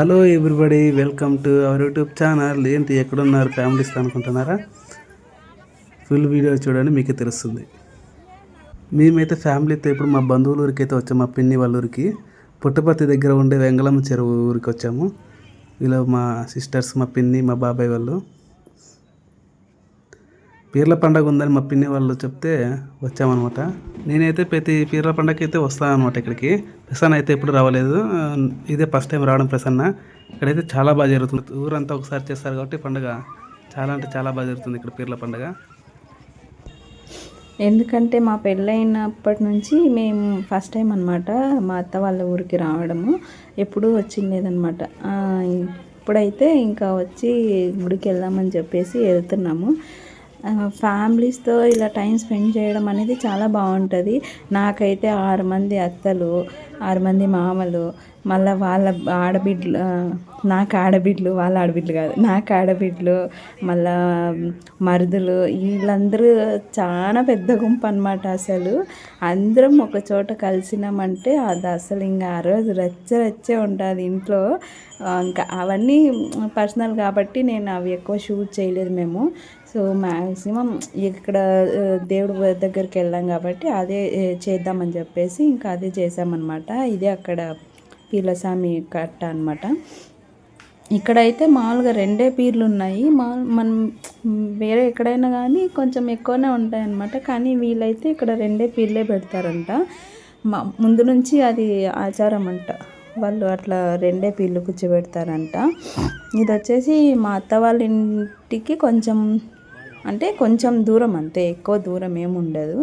Hello everybody welcome to our YouTube channel ఏంటి ఎక్కడున్నారు? Families అనుకుంటున్నారా? ఫుల్ వీడియో చూడండి మీకే తెలుస్తుంది. మేమైతే ఫ్యామిలీతో ఇప్పుడు మా బంధువుల ఊరికి అయితే వచ్చాము మా పిన్ని వాళ్ళ ఊరికి పుట్టపర్తి దగ్గర ఉండే వెంగళమ్మ చెరువు ఊరికి వచ్చాము. ఇలా మా సిస్టర్స్ మా పిన్ని మా బాబాయ్ వాళ్ళు. పీర్ల పండగ ఉందని మా పిన్ని వాళ్ళు చెప్తే వచ్చామన్నమాట. నేనైతే ప్రతి పీర్ల పండగకి అయితే వస్తాను అనమాట ఇక్కడికి. ప్రసన్న అయితే ఎప్పుడు రావలేదు. ఇదే ఫస్ట్ టైం రావడం ప్రసన్న. ఇక్కడైతే చాలా బాగా జరుగుతుంది. ఊరంతా ఒకసారి చేస్తారు కాబట్టి పండగ చాలా అంటే చాలా బాగా జరుగుతుంది ఇక్కడ పీర్ల పండగ. ఎందుకంటే మా పెళ్ళైనప్పటి నుంచి మేము ఫస్ట్ టైం అనమాట మా అత్త వాళ్ళ ఊరికి రావడము. ఎప్పుడూ వచ్చిండేదనమాట ఇప్పుడైతే ఇంకా వచ్చి గుడికి వెళ్దామని చెప్పేసి వెళ్తున్నాము. ఫ్యామిలీస్తో ఇలా టైం స్పెండ్ చేయడం అనేది చాలా బాగుంటుంది. నాకైతే ఆరు మంది అత్తలు ఆరు మంది మామలు మళ్ళీ వాళ్ళ ఆడబిడ్డలు నాకు ఆడబిడ్డలు వాళ్ళ ఆడబిడ్డలు కాదు నాకు ఆడబిడ్డలు మళ్ళా మరుదులు వీళ్ళందరూ చాలా పెద్ద గుంపు అనమాట అసలు. అందరం ఒక చోట కలిసినామంటే అది అసలు ఇంకా ఆ రోజు రచ్చ రచ్చే ఉంటుంది ఇంట్లో. ఇంకా అవన్నీ పర్సనల్ కాబట్టి నేను అవి ఎక్కువ షూట్ చేయలేదు మేము. సో మ్యాక్సిమం ఇక్కడ దేవుడు దేవుడి దగ్గరికి వెళ్ళాం కాబట్టి అదే చేద్దామని చెప్పేసి ఇంకా అదే చేసామన్నమాట ఇదే అక్కడ పీలస్వామి కట్ట అనమాట ఇక్కడైతే మామూలుగా రెండే పీర్లు ఉన్నాయి మా మనం వేరే ఎక్కడైనా కానీ కొంచెం ఎక్కువనే ఉంటాయన్నమాట. కానీ వీళ్ళైతే ఇక్కడ రెండే పీర్లే పెడతారంట. మా ముందు నుంచి అది ఆచారం అంట. వాళ్ళు అట్లా రెండే పీర్లు కూర్చోబెడతారంట. ఇది వచ్చేసి మా అత్త వాళ్ళ ఇంటికి కొంచెం అంటే కొంచెం దూరం అంతే. ఎక్కువ దూరం ఏమి ఉండదు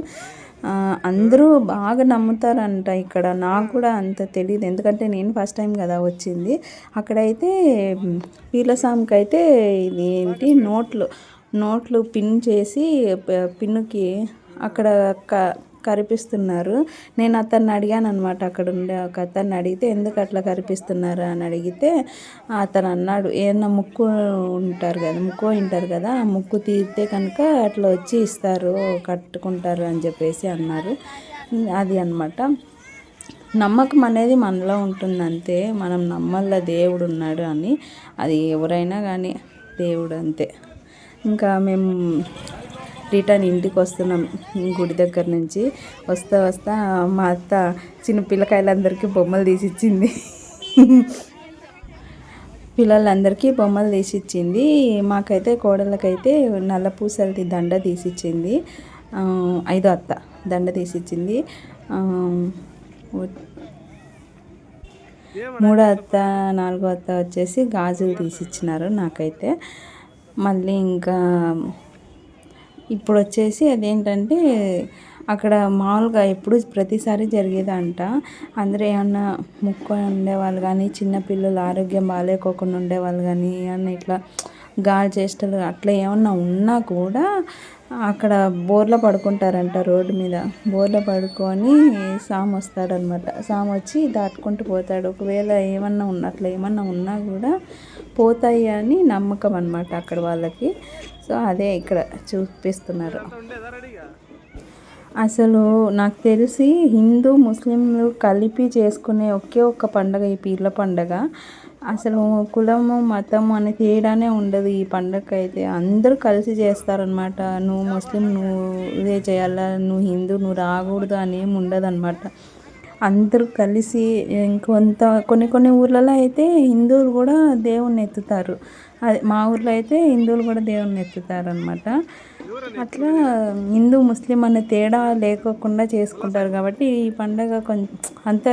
అందరూ బాగా నమ్ముతారంట ఇక్కడ. నాకు కూడా అంత తెలియదు ఎందుకంటే నేను ఫస్ట్ టైం కదా వచ్చింది. అక్కడైతే పీలసాంకి అయితే ఇది ఏంటి నోట్లు నోట్లు పిన్ చేసి పిన్నుకి అక్కడ క కరిపిస్తున్నారు. నేను అతన్ని అడిగాను అనమాట అక్కడ ఉండే ఒక అతన్ని అడిగితే ఎందుకు అట్లా కరిపిస్తున్నారు? అని అడిగితే అతను అన్నాడు ఏదన్నా ముక్కు ఉంటారు కదా ముక్కు ఉంటారు కదా ఆ ముక్కు తీరితే కనుక అట్లా వచ్చి ఇస్తారు కట్టుకుంటారు అని చెప్పేసి అన్నారు. అది అన్నమాట. నమ్మకం అనేది మనలో ఉంటుంది అంతే మనం నమ్మల్లా దేవుడు ఉన్నాడు అని. అది ఎవరైనా కానీ దేవుడు అంతే. ఇంకా మేము రిటర్న్ ఇంటికి వస్తున్నాం గుడి దగ్గర నుంచి. వస్తా వస్తా మా అత్త చిన్న పిల్లకాయలందరికీ బొమ్మలు తీసిచ్చింది. పిల్లలందరికీ బొమ్మలు తీసిచ్చింది. మాకైతే కోడళ్ళకైతే నల్ల పూసలది దండ తీసిచ్చింది. ఐదో అత్త దండ తీసిచ్చింది. మూడో అత్త నాలుగో అత్త వచ్చేసి గాజులు తీసిచ్చినారు నాకైతే. మళ్ళీ ఇంకా ఇప్పుడు వచ్చేసి అదేంటంటే అక్కడ మామూలుగా ఎప్పుడు ప్రతిసారి జరిగేదంట. అందరూ ఏమన్నా ముక్కు ఉండేవాళ్ళు కానీ చిన్నపిల్లలు ఆరోగ్యం బాగాలేకోకుండా ఉండేవాళ్ళు కానీ ఏమన్నా ఇట్లా గాలి చేష్టలు అట్లా ఏమన్నా ఉన్నా కూడా అక్కడ బోర్లో పడుకుంటారంట రోడ్డు మీద. బోర్లో పడుకొని సాము వస్తాడనమాట. సాము వచ్చి దాటుకుంటూ పోతాడు. ఒకవేళ ఏమన్నా ఉన్న అట్లా ఏమన్నా ఉన్నా కూడా పోతాయి అని నమ్మకం అనమాట అక్కడ వాళ్ళకి. సో అదే ఇక్కడ చూపిస్తున్నారు. అసలు నాకు తెలిసి హిందూ ముస్లింలు కలిపి చేసుకునే ఒకే ఒక్క పండగ ఈ పీర్ల పండగ. అసలు కులము మతము అనే తేడానే ఉండదు ఈ పండగ అయితే. అందరూ కలిసి చేస్తారనమాట నువ్వు ముస్లిం నువ్వు ఇదే చేయాలా? నువ్వు హిందూ నువ్వు రాకూడదు అనేమి ఏమి ఉండదు అనమాట అందరూ కలిసి ఇంకొంత కొన్ని కొన్ని ఊర్లలో అయితే హిందువులు కూడా దేవుణ్ణి ఎత్తుతారు. అదే మా ఊర్లో అయితే హిందువులు కూడా దేవుణ్ణి ఎత్తుతారనమాట అట్లా హిందూ ముస్లిం అనే తేడా లేకోకుండా చేసుకుంటారు కాబట్టి ఈ పండగ కొంచెం అంత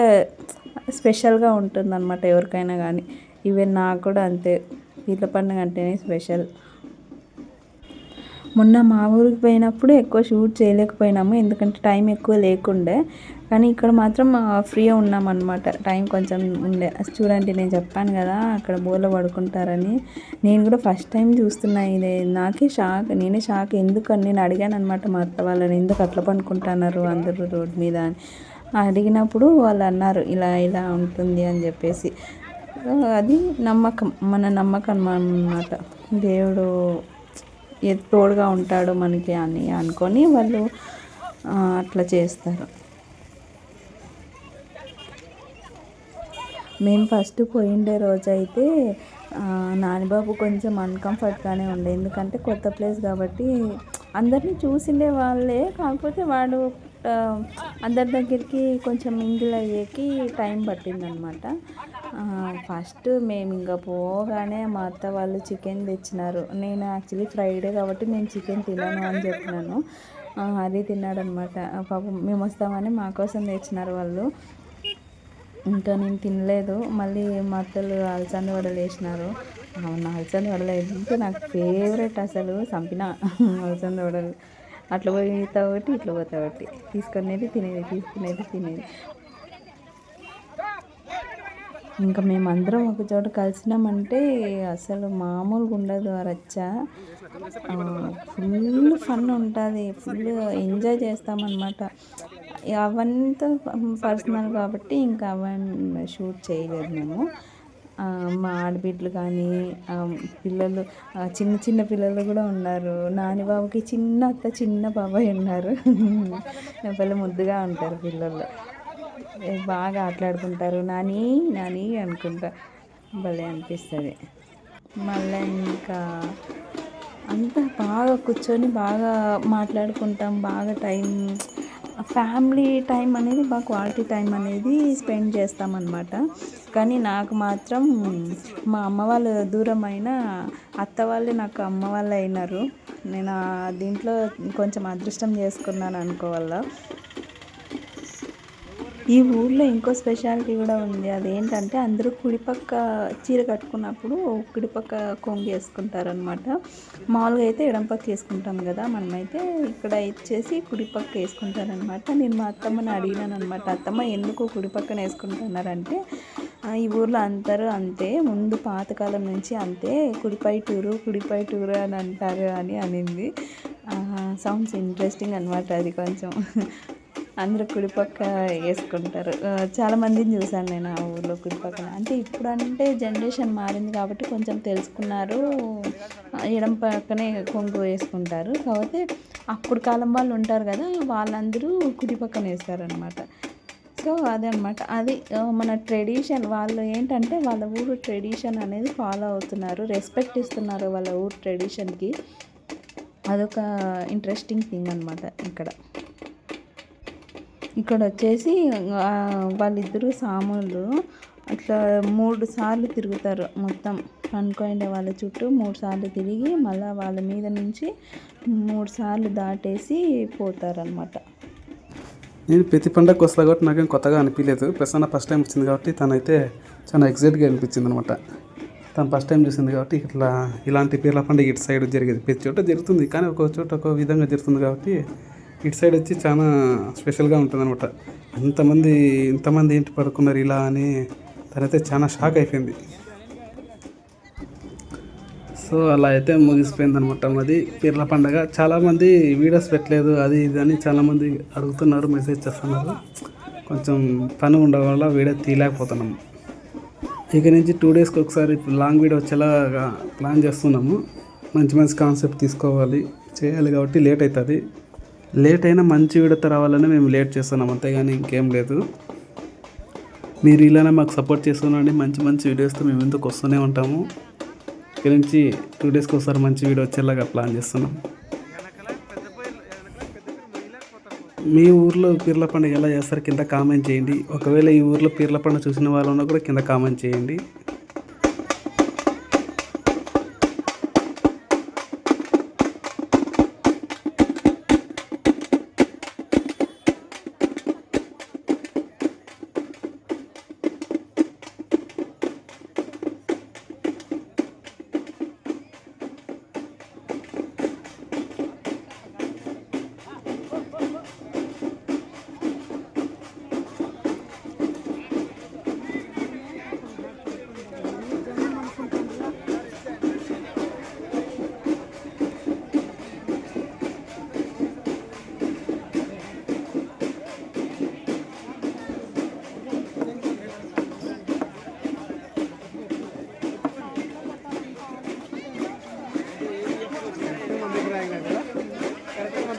స్పెషల్గా ఉంటుందన్నమాట ఎవరికైనా కానీ ఈవెన్ నాకు కూడా అంతే. పీర్ల పండుగ అంటేనే స్పెషల్. మొన్న మా ఊరికి పోయినప్పుడు ఎక్కువ షూట్ చేయలేకపోయినాము ఎందుకంటే టైం ఎక్కువ లేకుండే. కానీ ఇక్కడ మాత్రం ఫ్రీగా ఉన్నామన్నమాట. టైం కొంచెం ఉండే. చూడండి నేను చెప్పాను కదా అక్కడ బోర్లో పడుకుంటారని. నేను కూడా ఫస్ట్ టైం చూస్తున్నా ఇది. నాకే షాక్ నేనే షాక్. ఎందుకని? నేను అడిగాను అనమాట మా అత్త వాళ్ళని ఎందుకు అట్లా పడుకుంటున్నారు అందరూ రోడ్డు మీద? అని. అడిగినప్పుడు వాళ్ళు అన్నారు ఇలా ఇలా ఉంటుంది అని చెప్పేసి. అది నమ్మకం మన నమ్మకం అన్నమాట. దేవుడు తోడుగా ఉంటాడు మనకి అని అనుకొని వాళ్ళు అట్లా చేస్తారు. మేము ఫస్ట్ పోయిండే రోజు అయితే నానిబాబు కొంచెం అన్కంఫర్ట్గానే ఉండే. ఎందుకంటే కొత్త ప్లేస్ కాబట్టి అందరినీ చూసిండే వాళ్ళే. కాకపోతే వాడు అందరి దగ్గరికి కొంచెం మింగిల్ అయ్యేకి టైం పట్టిందనమాట. ఫస్ట్ మేము ఇంకా పోగానే మా అత్త వాళ్ళు చికెన్ తెచ్చినారు. నేను యాక్చువల్లీ ఫ్రైడే కాబట్టి నేను చికెన్ తినను అని చెప్పినాను. అది తిన్నాడనమాట. పాపం మేము వస్తామని మా కోసం తెచ్చినారు వాళ్ళు. ఇంకా నేను తినలేదు. మళ్ళీ మా అత్తలు అలసంద వడలు వేసినారు. అవును అలసంద వడలు ఇంకా నాకు ఫేవరెట్ అసలు చంపిన అలసంద వడలు. అట్లా పోయి ఒకటి ఇట్లా పోతా ఒకటి తీసుకునేది తినేది తీసుకునేది తినేది. ఇంకా మేమందరం ఒక చోట కలిసినామంటే అసలు మామూలుగా ఉండదు ఆ రచ్చ. ఫుల్ ఫన్ ఉంటుంది ఫుల్ ఎంజాయ్ చేస్తామన్నమాట. అవంతా పర్సనల్ కాబట్టి ఇంకా అవన్నీ షూట్ చేయలేదు మేము. మా ఆడబిడ్డలు కానీ పిల్లలు చిన్న చిన్న పిల్లలు కూడా ఉన్నారు. నాని బాబుకి చిన్న అత్త చిన్న బాబాయ్ ఉన్నారు. పిల్లలు ముద్దుగా ఉంటారు పిల్లలు. బాగా ఆటలాడుకుంటారు. నాని నాని అనుకుంటా. భలే అనిపిస్తుంది. మళ్ళీ ఇంకా అంతా బాగా కూర్చొని బాగా మాట్లాడుకుంటాం. బాగా టైం ఫ్యామిలీ టైం అనేది బాగా క్వాలిటీ టైం అనేది స్పెండ్ చేస్తామన్నమాట. కానీ నాకు మాత్రం మా అమ్మ వాళ్ళు దూరమైన అత్త వాళ్ళే నాకు అమ్మ వాళ్ళు అయినారు. నేను దీంట్లో కొంచెం అదృష్టం చేసుకున్నాను అనుకోవాల. ఈ ఊర్లో ఇంకో స్పెషాలిటీ కూడా ఉంది. అదేంటంటే అందరూ కుడిపక్క చీర కట్టుకున్నప్పుడు కుడిపక్క కొంగు వేసుకుంటారనమాట మామూలుగా అయితే ఎడం పక్క వేసుకుంటాం కదా మనమైతే ఇక్కడ ఇచ్చేసి కుడిపక్క వేసుకుంటారనమాట నేను మా అత్తమ్మని అడిగినాను అనమాట అత్తమ్మ ఎందుకు కుడిపక్కన వేసుకుంటున్నారంటే ఈ ఊర్లో అందరూ అంతే ముందు పాతకాలం నుంచి అంతే కుడిపై టూరు కుడిపై టూరు అని అంటారు అని అనింది. సౌండ్స్ ఇంట్రెస్టింగ్ అనమాట అది కొంచెం. అందరూ కుడిపక్క వేసుకుంటారు. చాలామందిని చూశాను చూసాను నేను ఆ ఊర్లో కుడిపక్కన అంటే ఇప్పుడు అంటే జనరేషన్ మారింది కాబట్టి కొంచెం తెలుసుకున్నారు. ఎడం పక్కనే కొంగు వేసుకుంటారు. కాకపోతే అప్పుడు కాలం వాళ్ళు ఉంటారు కదా వాళ్ళందరూ కుడిపక్కన వేస్తారనమాట సో అదే అది మన ట్రెడిషన్ వాళ్ళు ఏంటంటే వాళ్ళ ఊరు ట్రెడిషన్ అనేది ఫాలో అవుతున్నారు. రెస్పెక్ట్ ఇస్తున్నారు వాళ్ళ ఊరు ట్రెడిషన్కి. అదొక ఇంట్రెస్టింగ్ థింగ్ అనమాట ఇక్కడ. ఇక్కడ వచ్చేసి వాళ్ళిద్దరు వాళ్ళిద్దరూ సాములు. అట్లా మూడు సార్లు తిరుగుతారు మొత్తం. అనుకోండి వాళ్ళ చుట్టూ మూడు సార్లు తిరిగి మళ్ళీ వాళ్ళ మీద నుంచి మూడు సార్లు దాటేసి పోతారనమాట నేను ప్రతి పండగ వస్తా కాబట్టి నాకేం కొత్తగా అనిపించలేదు ప్రసన్న ఫస్ట్ టైం వచ్చింది కాబట్టి తనైతే చాలా ఎగ్జైట్గా అనిపించింది అనమాట తను ఫస్ట్ టైం చూసింది కాబట్టి ఇట్లా ఇలాంటి పీర్ల పండుగ ఇటు సైడ్ జరిగేది. ప్రతి చోట జరుగుతుంది. కానీ ఒక్కొక్క చోట ఒక విధంగా జరుగుతుంది కాబట్టి ఇటు సైడ్ వచ్చి చాలా స్పెషల్గా ఉంటుంది అనమాట ఇంతమంది ఇంతమంది ఏంటి పడుకున్నారు ఇలా అని తనైతే చాలా షాక్ అయిపోయింది. సో అలా అయితే ముగిసిపోయింది అనమాట మాది. పీర్ల పండగ. చాలామంది వీడియోస్ పెట్టలేదు అది ఇది అని చాలామంది అడుగుతున్నారు మెసేజ్ చేస్తున్నారు. కొంచెం పని ఉండడం వల్ల వీడియో తీయలేకపోతున్నాం. ఇక నుంచి టూ డేస్కి ఒకసారి లాంగ్ వీడియో వచ్చేలాగా ప్లాన్ చేస్తున్నాము. మంచి మంచి కాన్సెప్ట్ తీసుకోవాలి. చేయాలి కాబట్టి లేట్ అవుతుంది. లేట్ అయినా మంచి విడత రావాలని మేము లేట్ చేస్తున్నాం అంతేగాని ఇంకేం లేదు. మీరు ఇలానే మాకు సపోర్ట్ చేస్తున్నాండి మంచి మంచి వీడియోస్తో మేము ఎందుకు వస్తూనే ఉంటాము. ఇక్కడ నుంచి టూ డేస్కి ఒకసారి మంచి వీడియో వచ్చేలాగా ప్లాన్ చేస్తున్నాం. మీ ఊర్లో పీర్ల పండుగ ఎలా చేస్తారు? కింద కామెంట్ చేయండి. ఒకవేళ ఈ ఊర్లో పీర్ల పండుగ చూసిన వాళ్ళు ఉన్నా కూడా కింద కామెంట్ చేయండి.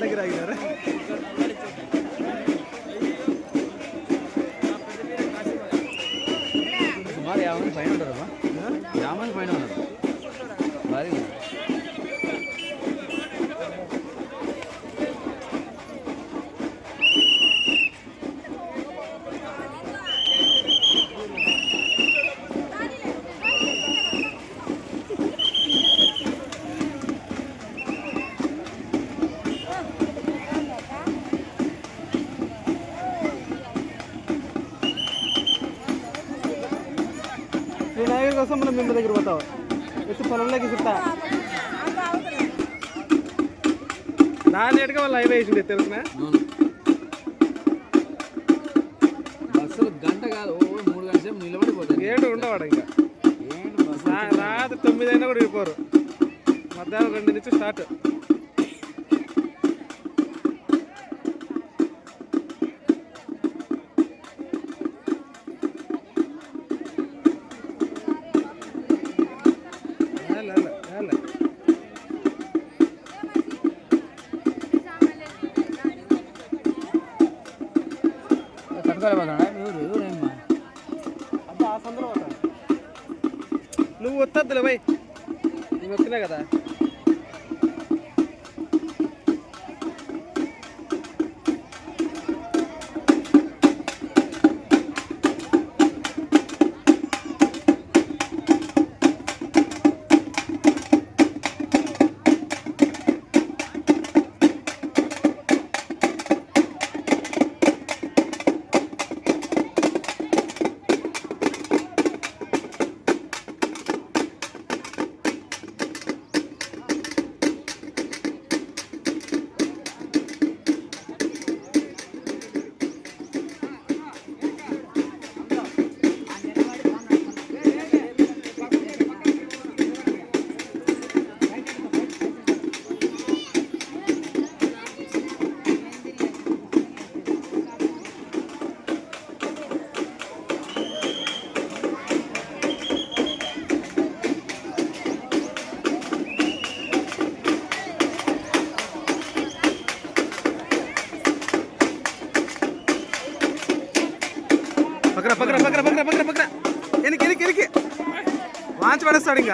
ತೆಗೆದಾಗಿದ್ದಾರೆ ಸುಮಾರು ಯಾವ ಫೈನ್ ಹೊಡೋದಮ್ಮ ಯಾವ ಫೈನ್ ಹೊಡೋದು ಭಾರಿ కోసం మనం మిమ్మల్ని దగ్గర పోతావు వచ్చి పొలంలోకి ఇస్తా నాలుగేటుగా వాళ్ళు హైవే వేసిండే తెలిసిన. బస్సులు గంట కాదు మూడు గంటల సేపు నిలబడిపోతాయి ఏడు ఉండవాడు ఇంకా. రాత్రి తొమ్మిది అయినా కూడా వెళ్ళిపోరు మధ్యాహ్నం రెండు నుంచి స్టార్ట్. తట్టుకోలేకపోతాడా ఎవరు? ఎవరేమ్మా? అబ్బా, నువ్వు వద్దద్దులే పోయి. నువ్వు వచ్చినా కదా. வர சொல்லுங்க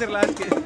hacer las.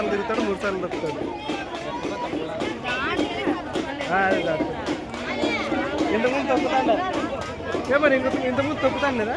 సార్లు తిరుగుతాడు మూడు సార్లు తప్పుతాడు ఇంతకుముందు తప్పుతాడు? ఏమని ఇంతకుముందు తప్పుతాను కదా